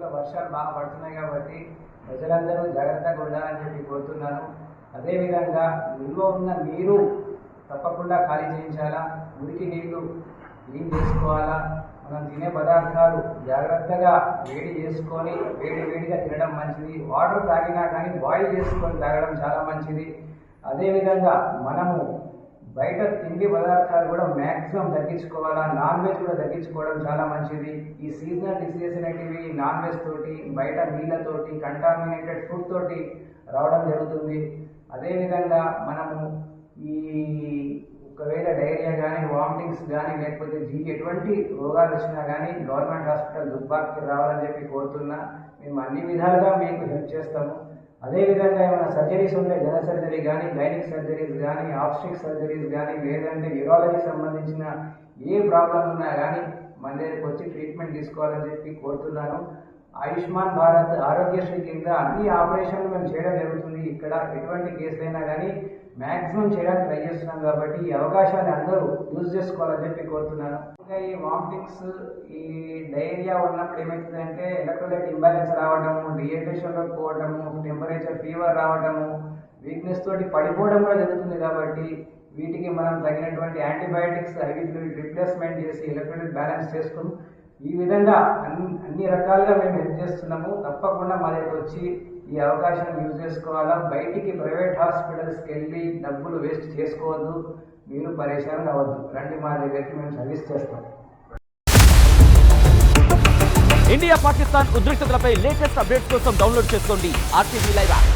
వర్షాలు బాగా పడుతున్నాయి కాబట్టి ప్రజలందరూ జాగ్రత్తగా ఉండాలని చెప్పి కోరుతున్నాను. అదేవిధంగా నిల్వ ఉన్న నీరు తప్పకుండా ఖాళీ చేయించాలా? మురికి నీళ్ళు క్లీన్ చేసుకోవాలా? మనం తినే పదార్థాలు జాగ్రత్తగా వేడి చేసుకొని వేడి వేడిగా తినడం మంచిది. వాటర్ తాగినా కానీ బాయిల్ చేసుకొని తాగడం చాలా మంచిది. అదేవిధంగా మనము బయట తిండి పదార్థాలు కూడా మ్యాక్సిమం తగ్గించుకోవాలా? నాన్ వెజ్ కూడా తగ్గించుకోవడం చాలా మంచిది. ఈ సీజనల్ డిసీజెస్ అనేటివి నాన్ వెజ్ తోటి బయట నీళ్ళతోటి కంటామినేటెడ్ ఫుడ్ తోటి రావడం జరుగుతుంది. అదేవిధంగా మనము ఈ ఒకవేళ డైరియా కానీ వామిటింగ్స్ కానీ లేకపోతే జీ ఎటువంటి రోగాలు వచ్చినా కానీ గవర్నమెంట్ హాస్పిటల్ దుబ్బాకి రావాలని చెప్పి కోరుతున్నా. మేము అన్ని విధాలుగా మీకు హెల్ప్ చేస్తాము. అదేవిధంగా ఏమైనా సర్జరీస్ ఉంటే జన సర్జరీ కానీ గైనిక్ సర్జరీస్ కానీ ఆప్స్టిక్ సర్జరీస్ కానీ లేదంటే యూరాలజీకి సంబంధించిన ఏ ప్రాబ్లం ఉన్నా కానీ మన దగ్గరికి వచ్చి ట్రీట్మెంట్ తీసుకోవాలని చెప్పి కోరుతున్నాను. ఆయుష్మాన్ భారత్ ఆరోగ్యశ్రీ కింద అన్ని ఆపరేషన్లు మేము చేయడం జరుగుతుంది ఇక్కడ ఎటువంటి కేసులైనా కానీ మ్యాక్సిమం చేయడానికి ట్రై చేస్తున్నాం కాబట్టి ఈ అవకాశాన్ని అందరూ యూజ్ చేసుకోవాలని చెప్పి కోరుతున్నాను. ఇంకా ఈ వామిటింగ్స్ ఈ డైరియా ఉన్నప్పుడు ఏమవుతుందంటే ఎలక్ట్రోలైట్ ఇంబ్యాలెన్స్ రావడము డిహైడ్రేషన్లో పోవడము టెంపరేచర్ ఫీవర్ రావడము వీక్నెస్ తోటి పడిపోవడం కూడా జరుగుతుంది కాబట్టి వీటికి మనం తగినటువంటి యాంటీబయాటిక్స్ అవి రిప్లేస్మెంట్ చేసి ఎలక్ట్రోలైట్ బ్యాలెన్స్ చేసుకుని ఈ విధంగా అన్ని అన్ని రకాలుగా మేము హెల్ప్ చేస్తున్నాము. తప్పకుండా మా దగ్గర వచ్చి ఈ అవకాశాన్ని యూజ్ చేసుకోవాలా? బయటికి ప్రైవేట్ హాస్పిటల్స్కి వెళ్ళి డబ్బులు వేస్ట్ చేసుకోవద్దు మీరు పరేషాన్ అవ్వద్దు. రండి మా దగ్గరికి మేము సర్వీస్ చేస్తాం. ఇండియా పాకిస్తాన్ ఉద్రిక్తతలపై లేటెస్ట్ అప్డేట్స్ కోసం డౌన్లోడ్ చేసుకోండి ఆర్టీవీ లైవ్ యాప్.